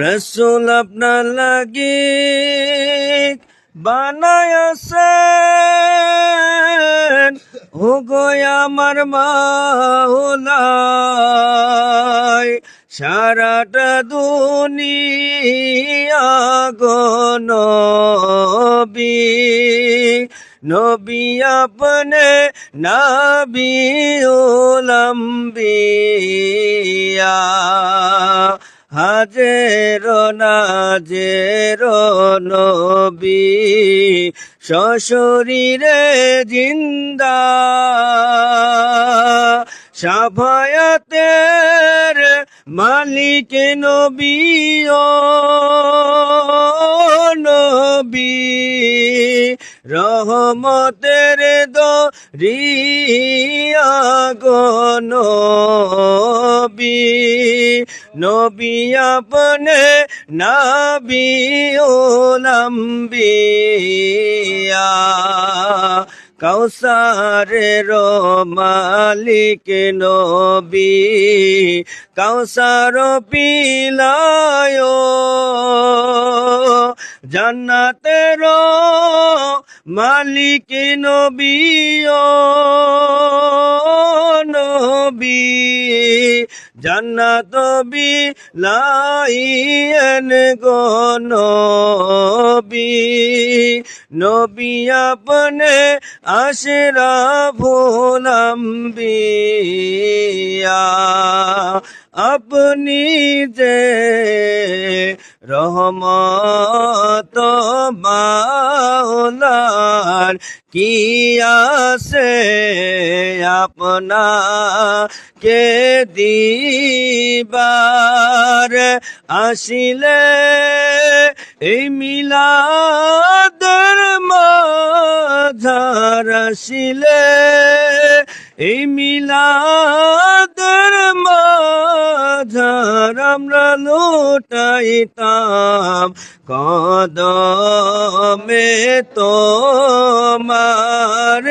রসুল আপনার লাগি বানায়াছেন ও গো আমার মাওলাই সারাটা দুনিয়া গো নবী আপনে নবী উলম্বিয়া হাজের নাজের নবী সশরীরে জিন্দা। সাফায়াতের মালিক নবী ও নবী। রহমতের দো রিয়া নবী নবী আপনে নবী ওলম্বিয়া কৌসারের মালিক নবী কৌসার পিলায়। জান্নাতের মালিক নবী নবী। জান্নাত বিলাইয়েন গো নবী। নবী আপনে আশরা ভোলম্বিয়া আপনি যে রহমত মাওলার কি আছে আপনা কে দিবার? আসিলে এই মিলাদের মাঝার আসিলে এই মিলাদের মাঝার আমরা লোটাইতাম। কদমে তোমার